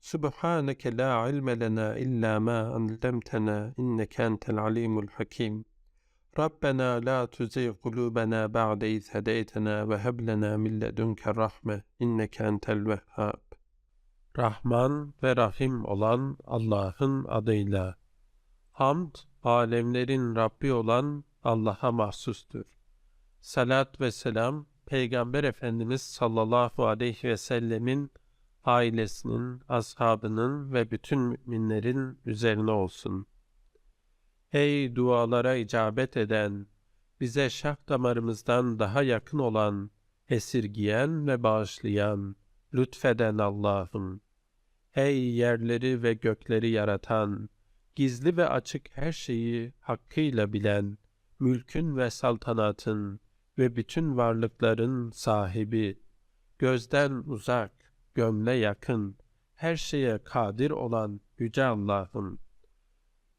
Subhaneke la ilme lena illa ma allamtana inneke entel alimul hakim. Rabbena la tuzigh kulubena ba'de iz hedeytena ve heb lena min ledunke rahme inneke entel vehhab. Rahman ve Rahim olan Allah'ın adıyla. Hamd, alemlerin Rabbi olan Allah'a mahsustur. Salat ve selam, Peygamber Efendimiz sallallahu aleyhi ve sellemin ailesinin, ashabının ve bütün müminlerin üzerine olsun. Ey dualara icabet eden, bize şah damarımızdan daha yakın olan, esirgiyen ve bağışlayan, lütfeden Allah'ım. Ey yerleri ve gökleri yaratan, gizli ve açık her şeyi hakkıyla bilen, mülkün ve saltanatın ve bütün varlıkların sahibi, gözden uzak, gönle yakın, her şeye kadir olan Yüce Allah'ım.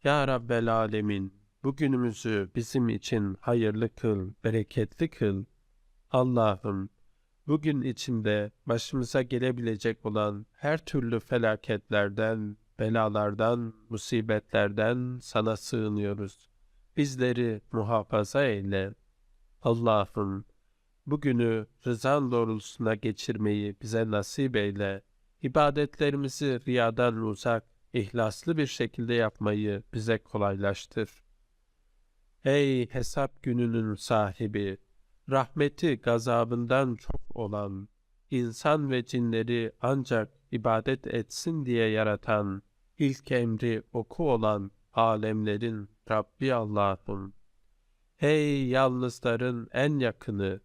Ya Rabbel Alemin, bugünümüzü bizim için hayırlı kıl, bereketli kıl. Allah'ım, bugün içinde başımıza gelebilecek olan her türlü felaketlerden, belalardan, musibetlerden sana sığınıyoruz. Bizleri muhafaza eyle. Allah'ım, bugünü rızan doğrultusuna geçirmeyi bize nasip eyle. İbadetlerimizi riyadan uzak, ihlaslı bir şekilde yapmayı bize kolaylaştır. Ey hesap gününün sahibi, rahmeti gazabından çok olan, insan ve cinleri ancak ibadet etsin diye yaratan, ilk emri oku olan alemlerin Rabbi Allah'ım. Ey yalnızların en yakını,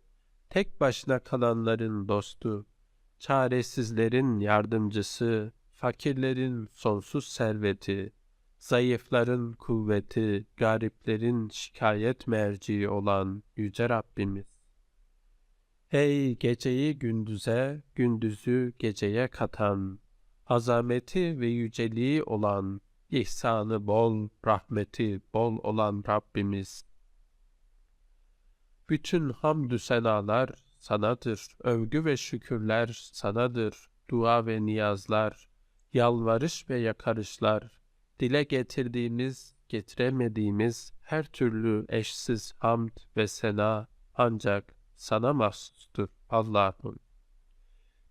tek başına kalanların dostu, çaresizlerin yardımcısı, fakirlerin sonsuz serveti, zayıfların kuvveti, gariplerin şikayet merciği olan Yüce Rabbimiz. Ey geceyi gündüze, gündüzü geceye katan, azameti ve yüceliği olan, ihsanı bol, rahmeti bol olan Rabbimiz. Bütün hamdü senalar sanadır, övgü ve şükürler sanadır, dua ve niyazlar, yalvarış ve yakarışlar, dile getirdiğimiz, getiremediğimiz her türlü eşsiz hamd ve sena ancak sana mahsustur Allah'ım.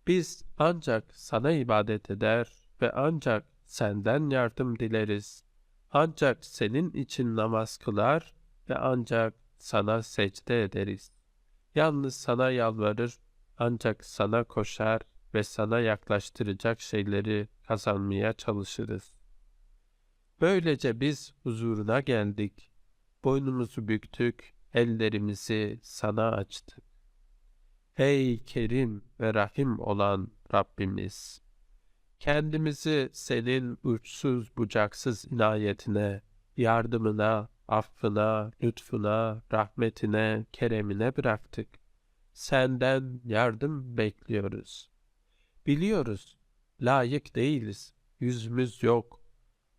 Biz ancak sana ibadet eder ve ancak senden yardım dileriz. Ancak senin için namaz kılar ve ancak sana secde ederiz. Yalnız sana yalvarır, ancak sana koşar ve sana yaklaştıracak şeyleri kazanmaya çalışırız. Böylece biz huzuruna geldik, boynumuzu büktük, ellerimizi sana açtık. Ey Kerim ve Rahim olan Rabbimiz! Kendimizi senin uçsuz bucaksız inayetine, yardımına, affına, lütfuna, rahmetine, keremine bıraktık. Senden yardım bekliyoruz. Biliyoruz, layık değiliz, yüzümüz yok.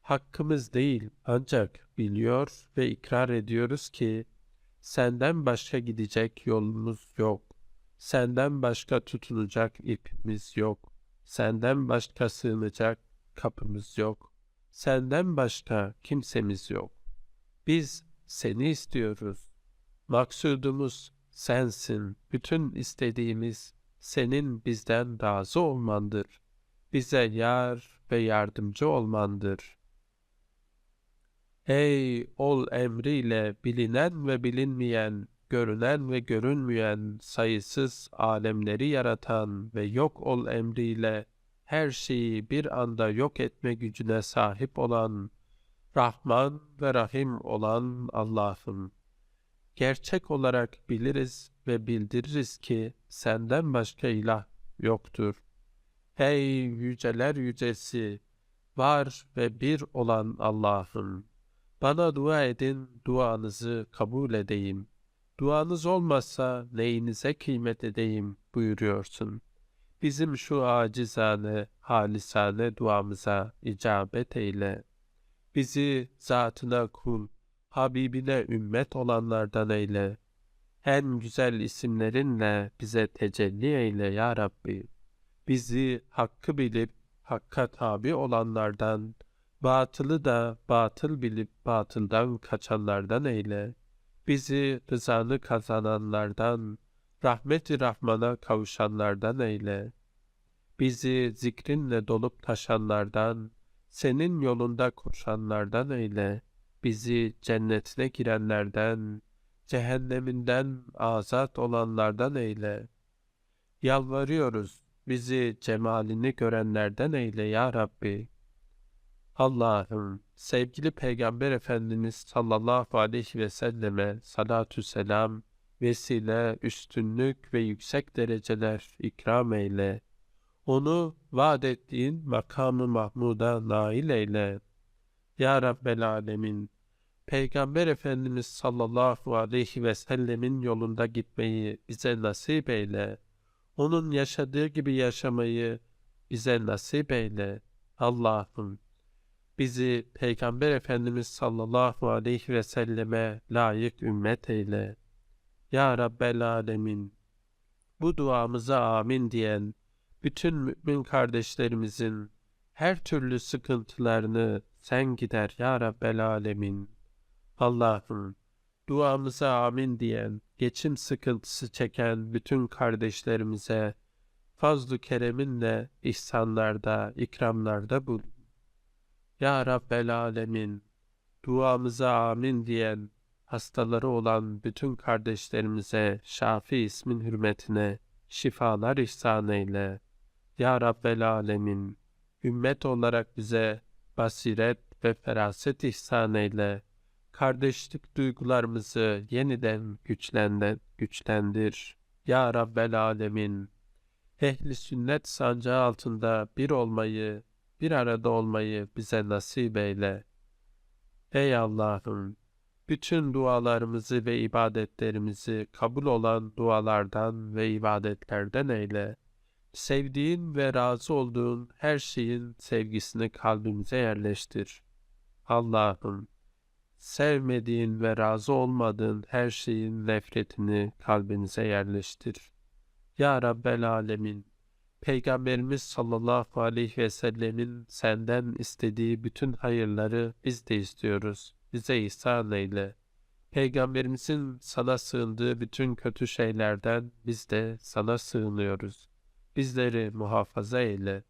Hakkımız değil ancak biliyor ve ikrar ediyoruz ki senden başka gidecek yolumuz yok. Senden başka tutunacak ipimiz yok. Senden başka sığınacak kapımız yok. Senden başka kimsemiz yok. Biz seni istiyoruz. Maksudumuz sensin. Bütün istediğimiz senin bizden razı olmandır. Bize yar ve yardımcı olmandır. Ey ol emriyle bilinen ve bilinmeyen, görünen ve görünmeyen sayısız alemleri yaratan ve yok ol emriyle her şeyi bir anda yok etme gücüne sahip olan Rahman ve Rahim olan Allah'ım. Gerçek olarak biliriz ve bildiririz ki senden başka ilah yoktur. Hey yüceler yücesi, var ve bir olan Allah'ım. Bana dua edin, duanızı kabul edeyim. Duanız olmazsa neyinize kıymet edeyim buyuruyorsun. Bizim şu acizane, halisane duamıza icabet eyle. Bizi zatına kul, Habibine ümmet olanlardan eyle. En güzel isimlerinle bize tecelli eyle ya Rabbi. Bizi hakkı bilip hakka tabi olanlardan, batılı da batıl bilip batıldan kaçanlardan eyle. Bizi rızanı kazananlardan, rahmeti rahmana kavuşanlardan eyle. Bizi zikrinle dolup taşanlardan, senin yolunda koşanlardan eyle. Bizi cennetine girenlerden, cehenneminden azat olanlardan eyle. Yalvarıyoruz, bizi cemalini görenlerden eyle ya Rabbi. Allah'ım, sevgili Peygamber Efendimiz sallallahu aleyhi ve selleme salatü selam, vesile, üstünlük ve yüksek dereceler ikram eyle. Onu vaat ettiğin makamı Mahmud'a nail eyle. Ya Rabbel Alemin, Peygamber Efendimiz sallallahu aleyhi ve sellemin yolunda gitmeyi bize nasip eyle. Onun yaşadığı gibi yaşamayı bize nasip eyle. Allah'ım bizi Peygamber Efendimiz sallallahu aleyhi ve selleme layık ümmet eyle. Ya Rabbel Alemin bu duamıza amin diyen bütün mümin kardeşlerimizin her türlü sıkıntılarını sen gider ya Rabbel Alemin. Allah'ım duamıza amin diyen, geçim sıkıntısı çeken bütün kardeşlerimize fazl-ı kereminle ihsanlarda, ikramlarda bul. Ya Rabbel Alemin, duamıza amin diyen, hastaları olan bütün kardeşlerimize Şafi ismin hürmetine şifalar ihsan eyle. Ya Rabbel Alemin, ümmet olarak bize basiret ve feraset ihsan eyle. Kardeşlik duygularımızı yeniden güçlenden, güçlendir. Ya Rabbel Alemin, ehli sünnet sancağı altında bir olmayı, bir arada olmayı bize nasip eyle. Ey Allah'ım, bütün dualarımızı ve ibadetlerimizi kabul olan dualardan ve ibadetlerden eyle. Sevdiğin ve razı olduğun her şeyin sevgisini kalbimize yerleştir. Allah'ım, sevmediğin ve razı olmadığın her şeyin nefretini kalbinize yerleştir. Ya Rabbel Alemin, Peygamberimiz sallallahu aleyhi ve sellemin senden istediği bütün hayırları biz de istiyoruz. Bize ihsan eyle. Peygamberimizin sana sığındığı bütün kötü şeylerden biz de sana sığınıyoruz. Bizleri muhafaza eyle.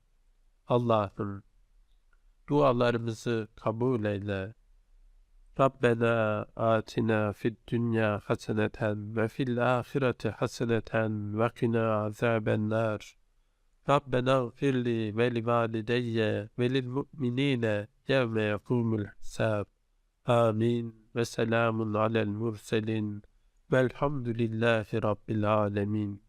Allah'ım dualarımızı kabul eyle. Rabbena atina fid dünya haseneten ve fil ahireti haseneten ve qina azaben nar. Rabbena gfirli ve li valideyye ve lil mu'minine yevme yekumul hisab. Amin ve selamun alel murselin velhamdülillahi rabbil alemin.